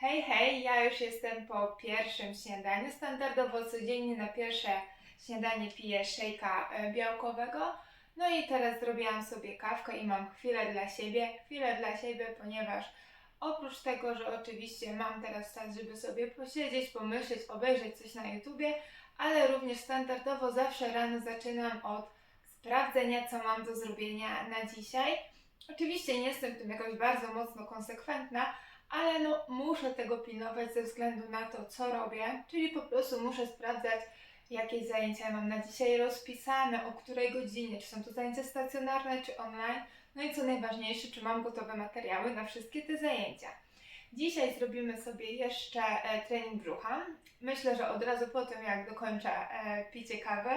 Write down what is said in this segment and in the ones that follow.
Hej, hej, ja już jestem po pierwszym śniadaniu. Standardowo codziennie na pierwsze śniadanie piję szejka e, białkowego. No i teraz zrobiłam sobie kawkę i mam chwilę dla siebie. Chwilę dla siebie, ponieważ oprócz tego, że oczywiście mam teraz czas, żeby sobie posiedzieć, pomyśleć, obejrzeć coś na YouTubie, ale również standardowo zawsze rano zaczynam od sprawdzenia, co mam do zrobienia na dzisiaj. Oczywiście nie jestem w tym jakoś bardzo mocno konsekwentna, ale no muszę tego pilnować ze względu na to, co robię, czyli po prostu muszę sprawdzać, jakie zajęcia mam na dzisiaj rozpisane, o której godzinie, czy są to zajęcia stacjonarne, czy online, no i co najważniejsze, czy mam gotowe materiały na wszystkie te zajęcia. Dzisiaj zrobimy sobie jeszcze e, trening brzucha. Myślę, że od razu po tym, jak dokończę e, picie kawy,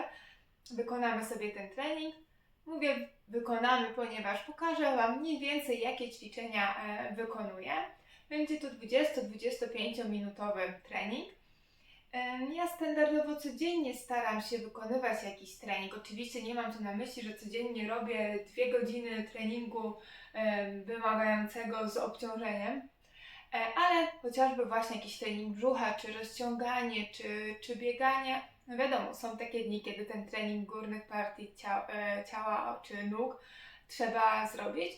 wykonamy sobie ten trening. Mówię wykonamy, ponieważ pokażę Wam mniej więcej, jakie ćwiczenia e, wykonuję. Będzie to 20-25 minutowy trening. Ja standardowo codziennie staram się wykonywać jakiś trening. Oczywiście nie mam tu na myśli, że codziennie robię dwie godziny treningu wymagającego z obciążeniem, E, ale chociażby właśnie jakiś trening brzucha, czy rozciąganie, czy, czy bieganie. No wiadomo, są takie dni, kiedy ten trening górnych partii ciała, ciała czy nóg trzeba zrobić.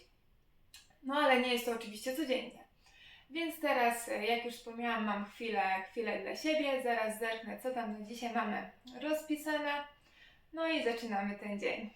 No ale nie jest to oczywiście codziennie. Więc teraz, e, jak już wspomniałam, mam chwilę, chwilę dla siebie. Zaraz zerknę, co tam na dzisiaj mamy rozpisane. No i zaczynamy ten dzień.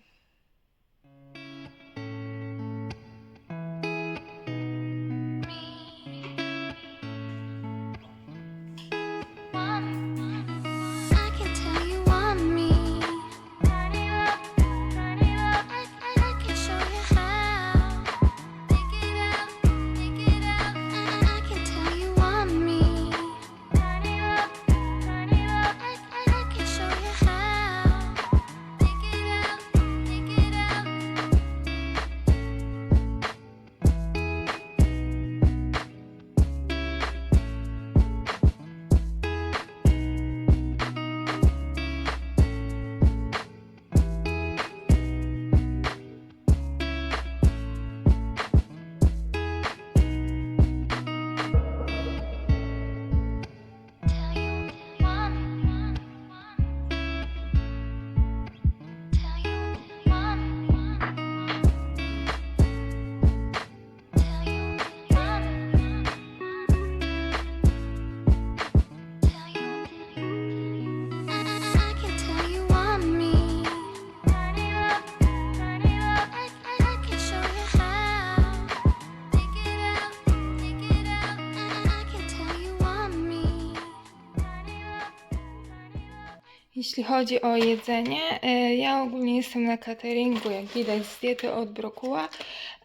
Jeśli chodzi o jedzenie, e, ja ogólnie jestem na cateringu, jak widać z diety od Brokuła.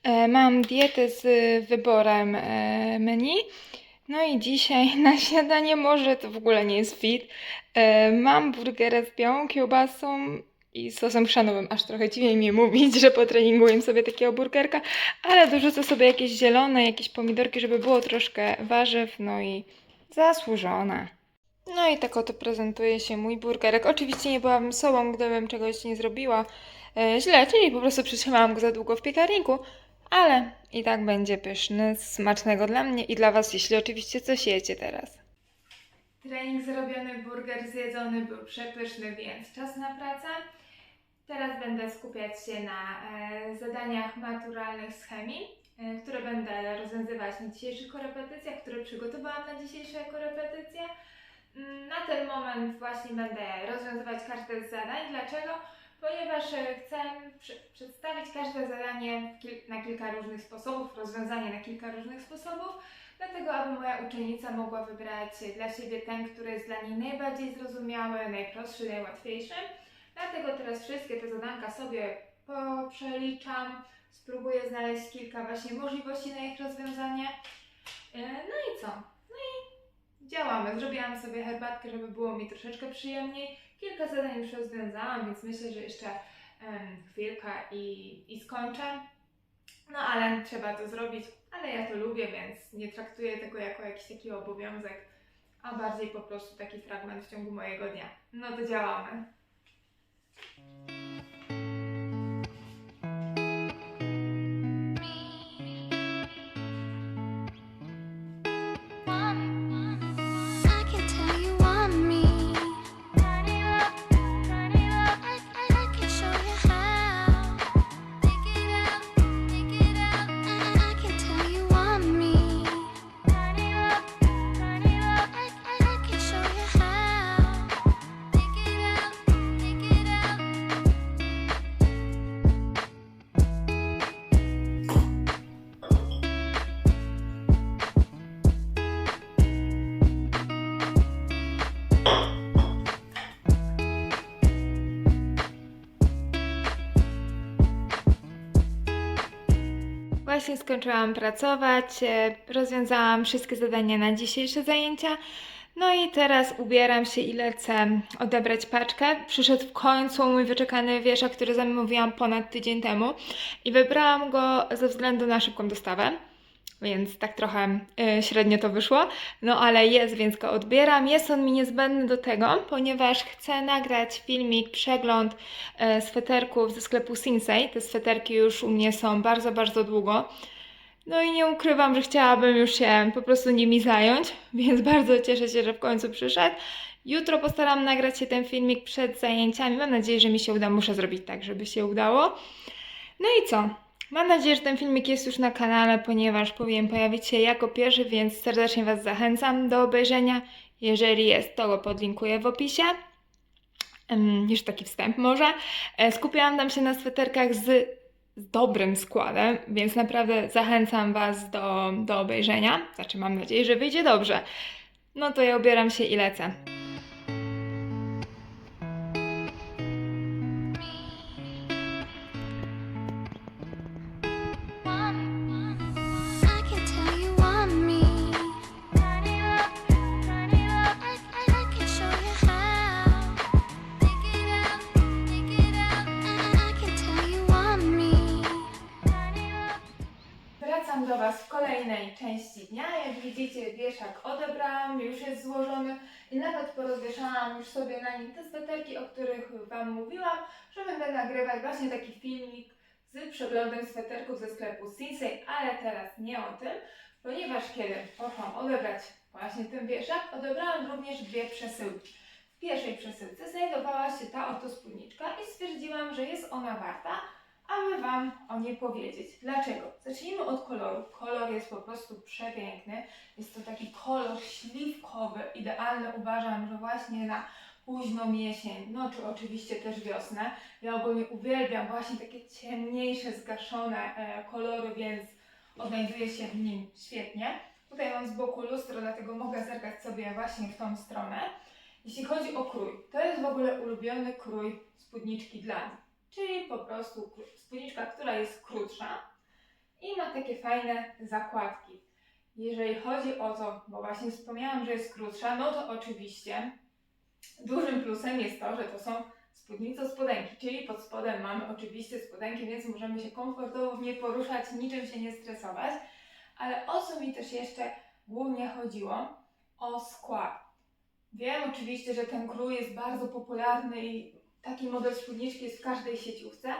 E, Mam dietę z wyborem e, menu. No i dzisiaj na śniadanie może to w ogóle nie jest fit. Mam burgera z białą kiełbasą i sosem chrzanowym. Aż trochę dziwnie mi mówić, że po treningu jem sobie takiego burgerka, ale dorzucę sobie jakieś zielone, jakieś pomidorki, żeby było troszkę warzyw, no i zasłużone. No i tak oto prezentuje się mój burgerek. Oczywiście nie byłabym sobą, gdybym czegoś nie zrobiła e, źle, czyli po prostu przytrzymałam go za długo w piekarniku, ale i tak będzie pyszny, smacznego dla mnie i dla Was, jeśli oczywiście coś jecie teraz. Trening zrobiony, burger zjedzony był przepyszny, więc czas na pracę. Teraz będę skupiać się na e, zadaniach maturalnych z chemii, e, które będę rozwiązywać na dzisiejszych korepetycjach, które przygotowałam na dzisiejsze korepetycje. Mm, Na ten moment właśnie będę rozwiązywać każde z zadań. Dlaczego? Ponieważ e, chcę przedstawić każde zadanie na kilka różnych sposobów, rozwiązanie na kilka różnych sposobów, dlatego aby moja uczennica mogła wybrać dla siebie ten, który jest dla niej najbardziej zrozumiały, najprostszy, najłatwiejszy. Dlatego teraz wszystkie te zadanka sobie poprzeliczam, spróbuję znaleźć kilka właśnie możliwości na ich rozwiązanie. E, No i co? Działamy. Zrobiłam sobie herbatkę, żeby było mi troszeczkę przyjemniej. Kilka zadań już rozwiązałam, więc myślę, że jeszcze chwilka i, i skończę. No ale trzeba to zrobić, ale ja to lubię, więc nie traktuję tego jako jakiś taki obowiązek, a bardziej po prostu taki fragment w ciągu mojego dnia. No to działamy. Właśnie skończyłam pracować, e, rozwiązałam wszystkie zadania na dzisiejsze zajęcia. No i teraz ubieram się i lecę odebrać paczkę. Przyszedł w końcu mój wyczekany wieszak, który zamówiłam ponad tydzień temu i wybrałam go ze względu na szybką dostawę. Więc tak trochę e, średnio to wyszło. No ale jest, więc go odbieram. Jest on mi niezbędny do tego, ponieważ chcę nagrać filmik, przegląd e, sweterków ze sklepu Sinsei. Te sweterki już u mnie są bardzo, bardzo długo. No i nie ukrywam, że chciałabym już się po prostu nimi zająć, więc bardzo cieszę się, że w końcu przyszedł. Jutro postaram nagrać się ten filmik przed zajęciami. Mam nadzieję, że mi się uda. Muszę zrobić tak, żeby się udało. No i co? Mam nadzieję, że ten filmik jest już na kanale, ponieważ powinien pojawić się jako pierwszy, więc serdecznie Was zachęcam do obejrzenia. Jeżeli jest, to go podlinkuję w opisie. Już taki wstęp może. E, Skupiałam tam się na sweterkach z, z dobrym składem, więc naprawdę zachęcam Was do, do obejrzenia. Znaczy, mam nadzieję, że wyjdzie dobrze. No to ja ubieram się i lecę. Do Was w kolejnej części dnia. Jak widzicie, wieszak odebrałam, już jest złożony i nawet porozwieszałam już sobie na nim te sweterki, o których Wam mówiłam, że będę nagrywać właśnie taki filmik z przeglądem sweterków ze sklepu Sinsei, ale teraz nie o tym, ponieważ kiedy poszłam odebrać właśnie ten wieszak, odebrałam również dwie przesyłki. W pierwszej przesyłce znajdowała się ta oto spódniczka i stwierdziłam, że jest ona warta, aby Wam o niej powiedzieć. Dlaczego? Zacznijmy od koloru. Kolor jest po prostu przepiękny. Jest to taki kolor śliwkowy, idealny uważam, że właśnie na późną jesień, no czy oczywiście też wiosnę. Ja ogólnie uwielbiam właśnie takie ciemniejsze, zgaszone e, kolory, więc odnajduję się w nim świetnie. Tutaj mam z boku lustro, dlatego mogę zerkać sobie właśnie w tą stronę. Jeśli chodzi o krój, to jest w ogóle ulubiony krój spódniczki dla mnie czyli po prostu spódniczka, która jest krótsza i ma takie fajne zakładki. Jeżeli chodzi o to, bo właśnie wspomniałam, że jest krótsza, no to oczywiście dużym plusem jest to, że to są spódnice spodenki, czyli pod spodem mamy oczywiście spodenki, więc możemy się komfortowo w niej poruszać, niczym się nie stresować. Ale o co mi też jeszcze głównie chodziło? O skład. Wiem oczywiście, że ten krój jest bardzo popularny i taki model spódniczki jest w każdej sieciówce,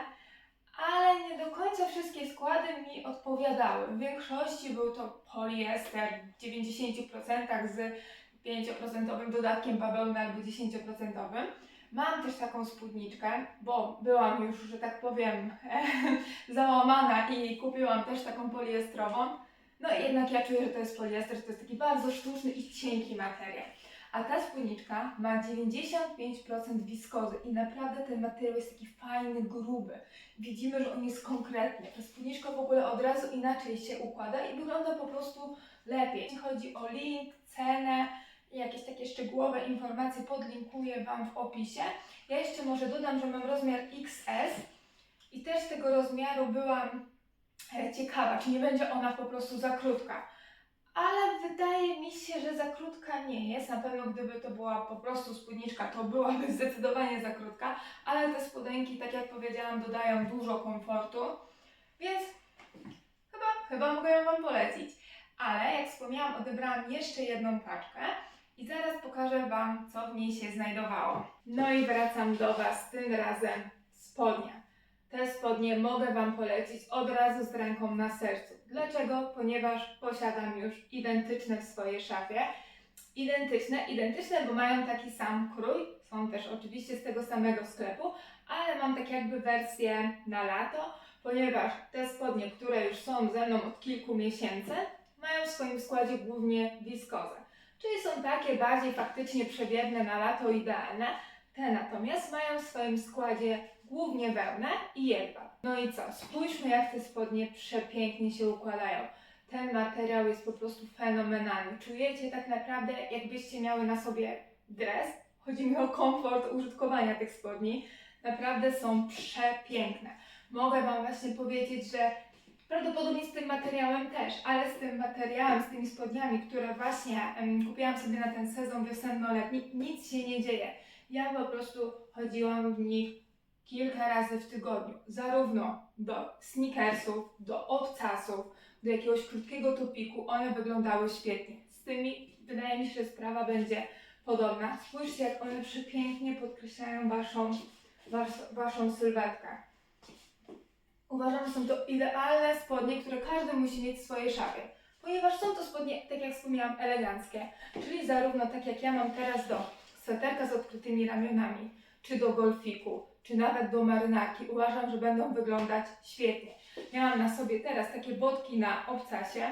ale nie do końca wszystkie składy mi odpowiadały. W większości był to poliester w 90% z 5% dodatkiem bawełny albo 10%. Mam też taką spódniczkę, bo byłam już, że tak powiem, załamana i kupiłam też taką poliestrową. No i jednak ja czuję, że to jest poliester, że to jest taki bardzo sztuczny i cienki materiał. A ta spódniczka ma 95% wiskozy i naprawdę ten materiał jest taki fajny, gruby. Widzimy, że on jest konkretny. Ta spódniczka w ogóle od razu inaczej się układa i wygląda po prostu lepiej. Jeśli chodzi o link, cenę jakieś takie szczegółowe informacje podlinkuję Wam w opisie. Ja jeszcze może dodam, że mam rozmiar XS i też z tego rozmiaru byłam e, ciekawa, czy nie będzie ona po prostu za krótka ale wydaje mi się, że za krótka nie jest. Na pewno gdyby to była po prostu spódniczka, to byłaby zdecydowanie za krótka, ale te spodenki, tak jak powiedziałam, dodają dużo komfortu, więc chyba, chyba mogę ją Wam polecić. Ale jak wspomniałam, odebrałam jeszcze jedną paczkę i zaraz pokażę Wam, co w niej się znajdowało. No i wracam do Was tym razem spodnia. Te spodnie mogę Wam polecić od razu z ręką na sercu. Dlaczego? Ponieważ posiadam już identyczne w swojej szafie. Identyczne, identyczne, bo mają taki sam krój. Są też oczywiście z tego samego sklepu, ale mam tak jakby wersję na lato, ponieważ te spodnie, które już są ze mną od kilku miesięcy, mają w swoim składzie głównie wiskozę. Czyli są takie bardziej faktycznie przewiewne na lato idealne. Te natomiast mają w swoim składzie głównie wełnę i jedwab. No i co? Spójrzmy jak te spodnie przepięknie się układają. Ten materiał jest po prostu fenomenalny. Czujecie tak naprawdę jakbyście miały na sobie dres. Chodzi mi o komfort użytkowania tych spodni. Naprawdę są przepiękne. Mogę Wam właśnie powiedzieć, że Prawdopodobnie z tym materiałem też, ale z tym materiałem, z tymi spodniami, które właśnie em, kupiłam sobie na ten sezon wiosenno-letni, nic się nie dzieje. Ja po prostu chodziłam w nich kilka razy w tygodniu, zarówno do sneakersów, do obcasów, do jakiegoś krótkiego topiku, one wyglądały świetnie. Z tymi wydaje mi się, że sprawa będzie podobna. Spójrzcie, jak one przepięknie podkreślają waszą, was, waszą sylwetkę. Uważam, że są to idealne spodnie, które każdy musi mieć w swojej szafie. Ponieważ są to spodnie, tak jak wspomniałam, eleganckie. Czyli zarówno tak jak ja mam teraz do sweterka z odkrytymi ramionami, czy do golfiku, czy nawet do marynarki. Uważam, że będą wyglądać świetnie. Miałam na sobie teraz takie botki na obcasie,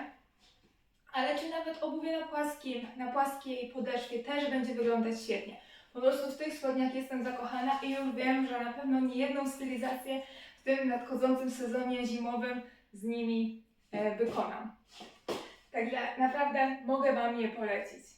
ale czy nawet obuwie na płaskim, na płaskiej podeszwie też będzie wyglądać świetnie. Po prostu w tych spodniach jestem zakochana i już wiem, że na pewno nie jedną stylizację w tym nadchodzącym sezonie zimowym z nimi e, wykonam. Także naprawdę mogę Wam je polecić.